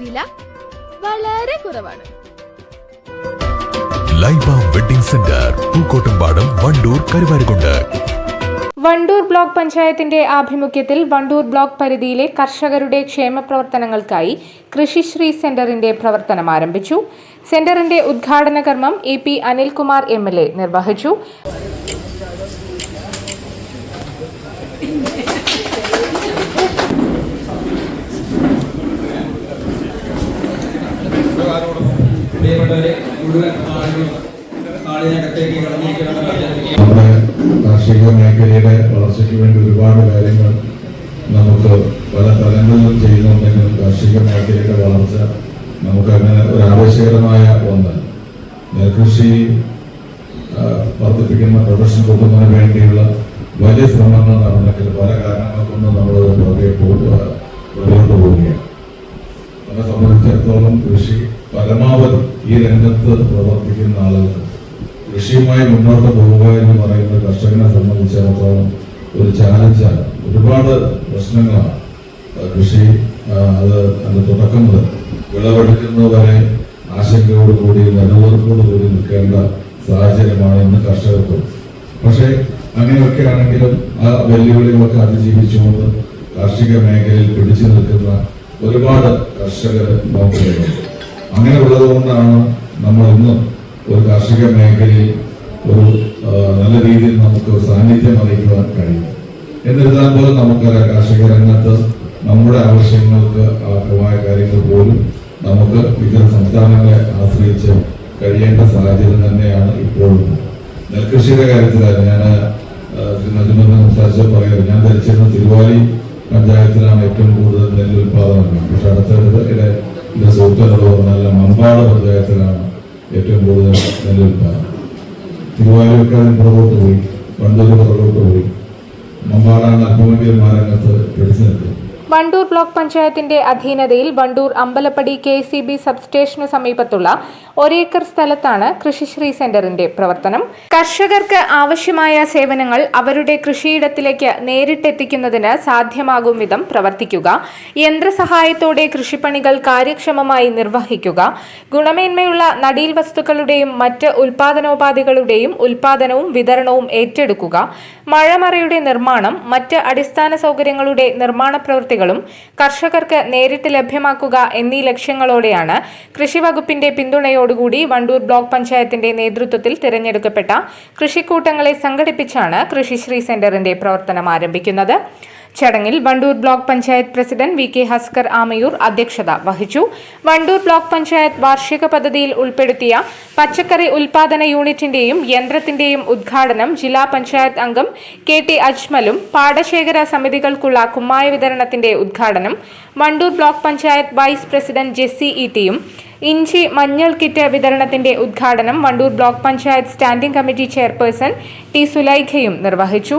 വില വളരെ കുറവാണ്. Laiba wedding centre Pookkottumpadam Wandoor Karuvarakund. Wandoor block പഞ്ചായത്തിന്റെ ആഭിമുഖ്യത്തിൽ വണ്ടൂർ ബ്ലോക്ക് പരിധിയിലെ കർഷകരുടെ ക്ഷേമ പ്രവർത്തനങ്ങൾക്കായി കൃഷിശ്രീ സെന്ററിന്റെ പ്രവർത്തനം ആരംഭിച്ചു. സെന്ററിന്റെ ഉദ്ഘാടന കർമ്മം A P Anilkumar M L A നിർവഹിച്ചു. കാർഷിക മേഖലയുടെ വളർച്ചയ്ക്ക് വേണ്ടി ഒരുപാട് കാര്യങ്ങൾ നമുക്ക് പല തലങ്ങളിലും ചെയ്യുന്നുണ്ടെങ്കിലും കാർഷിക മേഖലയുടെ വളർച്ച നമുക്ക് അങ്ങനെ ഒരു ആവേശകരമായ ഒന്ന്. നെൽകൃഷി വർദ്ധിപ്പിക്കുന്ന പ്രൊഡക്ഷൻ കൊടുക്കുന്നതിന് വേണ്ടിയുള്ള വലിയ ശ്രമങ്ങൾ നടന്നെങ്കിൽ പല കാരണങ്ങൾ കൊണ്ട് നമ്മൾ പുറകെ പോകുക പോവുകയാണ്. നമ്മളെ സംബന്ധിച്ചിടത്തോളം കൃഷി പരമാവധി ഈ രംഗത്ത് പ്രവർത്തിക്കുന്ന ആളുകൾക്ക് കൃഷിയുമായി മുന്നോട്ട് പോവുക എന്ന് പറയുന്ന കർഷകനെ സംബന്ധിച്ചിടത്തോളം ഒരു ചാലഞ്ചാണ് ഒരുപാട് പ്രശ്നങ്ങളാണ്. കൃഷി അത് അതിന്റെ തുടക്കം മുതൽ വിളവെടുക്കുന്നവരെ ആശങ്കയോടുകൂടി കൂടി നിൽക്കേണ്ട സാഹചര്യമാണ് ഇന്ന് കർഷകർക്ക്. പക്ഷേ അങ്ങനെയൊക്കെ ആണെങ്കിലും ആ വെല്ലുവിളികളൊക്കെ അതിജീവിച്ചുകൊണ്ട് കാർഷിക മേഖലയിൽ പിടിച്ചു നിൽക്കുന്ന ഒരുപാട് കർഷകർ നോക്കുന്നുണ്ട് അങ്ങനെ ഉള്ളതുകൊണ്ടാണ് നമ്മൾ ഇന്ന് ഒരു കാർഷിക മേഖലയിൽ ഒരു നല്ല രീതിയിൽ നമുക്ക് സാന്നിധ്യം അറിയിക്കുവാൻ കഴിയും. എന്നിരുന്നാൽ പോലും നമുക്കറിയാം കാർഷിക രംഗത്ത് നമ്മുടെ ആവശ്യങ്ങൾക്ക് ആവശ്യമായ കാര്യങ്ങൾ പോലും നമുക്ക് ഇതര സംസ്ഥാനങ്ങളെ ആശ്രയിച്ച് കഴിയേണ്ട സാഹചര്യം തന്നെയാണ് ഇപ്പോഴും. നെൽകൃഷിയുടെ കാര്യത്തിലാണ് ഞാൻ നജുമെന്ന് സംസാരിച്ച് പറയുന്നത് ഞാൻ ധരിച്ചിരുന്ന തിരുവാലി പഞ്ചായത്തിലാണ് ഏറ്റവും കൂടുതൽ നെല്ല് ഉൽപാദനം പക്ഷെ അടുത്തടുത്ത് എന്റെ സുഹൃത്തുക്കളോട് പറഞ്ഞാൽ മമ്പാട് പഞ്ചായത്തിലാണ്. ഏറ്റവും കൂടുതൽ തിരുവാലിയൊക്കെ അതിന് പുറകോട്ട് പോയി വണ്ടൂർ പുറകോട്ട് പോയി. മമ്പാടാണ് അല്പമെങ്കിലും പിടിച്ചു നിൽക്കുന്നത് വണ്ടൂർ ബ്ലോക്ക് പഞ്ചായത്തിന്റെ അധീനതയിൽ Wandoor Ambalappadi K C B സബ്സ്റ്റേഷനു സമീപത്തുള്ള ഒരേക്കർ സ്ഥലത്താണ് കൃഷിശ്രീ സെന്ററിന്റെ പ്രവർത്തനം. കർഷകർക്ക് ആവശ്യമായ സേവനങ്ങൾ അവരുടെ കൃഷിയിടത്തിലേക്ക് നേരിട്ടെത്തിക്കുന്നതിന് സാധ്യമാകും വിധം പ്രവർത്തിക്കുക. യന്ത്രസഹായത്തോടെ കൃഷിപ്പണികൾ കാര്യക്ഷമമായി നിർവഹിക്കുക. ഗുണമേന്മയുള്ള നടീൽ വസ്തുക്കളുടെയും മറ്റ് ഉൽപാദനോപാധികളുടെയും ഉൽപാദനവും വിതരണവും ഏറ്റെടുക്കുക. മഴമറയുടെ നിർമ്മാണം മറ്റ് അടിസ്ഥാന സൗകര്യങ്ങളുടെ നിർമ്മാണ പ്രവൃത്തികളും കർഷകർക്ക് നേരിട്ട് ലഭ്യമാക്കുക എന്നീ ലക്ഷ്യങ്ങളോടെയാണ് കൃഷി വകുപ്പിന്റെ പിന്തുണയോടുകൂടി വണ്ടൂർ ബ്ലോക്ക് പഞ്ചായത്തിന്റെ നേതൃത്വത്തിൽ തിരഞ്ഞെടുക്കപ്പെട്ട കൃഷിക്കൂട്ടങ്ങളെ സംഘടിപ്പിച്ചാണ് കൃഷിശ്രീ സെന്ററിന്റെ പ്രവർത്തനം ആരംഭിക്കുന്നത്. ചടങ്ങിൽ Wandoor block panchayat president V K Haskar Amayur അധ്യക്ഷത വഹിച്ചു. വണ്ടൂർ ബ്ലോക്ക് പഞ്ചായത്ത് വാർഷിക പദ്ധതിയിൽ ഉൾപ്പെടുത്തിയ പച്ചക്കറി ഉൽപാദന യൂണിറ്റിന്റെയും യന്ത്രത്തിന്റെയും ഉദ്ഘാടനം ജില്ലാ പഞ്ചായത്ത് അംഗം കെ ടി അജ്മലും പാടശേഖര സമിതികൾക്കുള്ള കുമ്മായ വിതരണത്തിന്റെ ഉദ്ഘാടനം Wandoor block panchayat vice president Jessy E ടിയും ഇഞ്ചി മഞ്ഞൾ കിറ്റ് വിതരണത്തിന്റെ ഉദ്ഘാടനം Wandoor block panchayat standing committee chairperson T സുലൈഖയും നിർവഹിച്ചു.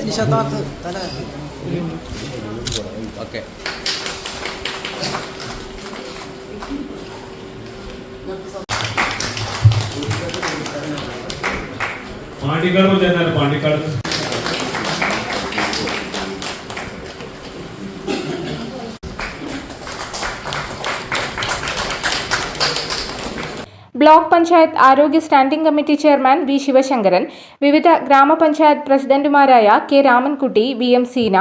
നിശബ്ദമാക്ക് തല ഓക്കെ പാണ്ടിക്കാട് ജനാണ് പാണ്ടിക്കാട്. ബ്ലോക്ക് പഞ്ചായത്ത് ആരോഗ്യ standing committee chairman V Sivasankaran വിവിധ ഗ്രാമപഞ്ചായത്ത് പ്രസിഡന്റുമാരായ K Ramankutty V M Seena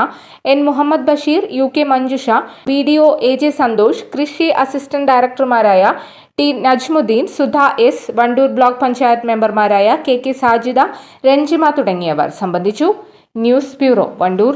N Muhammad Basheer U K Manjusha V D O A J Santhosh കൃഷി assistant ഡയറക്ടർമാരായ T Najmuddeen Sudha S Wandoor block panchayat മെമ്പർമാരായ K K Sajida Ranjima തുടങ്ങിയവർ. സംബന്ധിച്ചു news bureau Wandoor.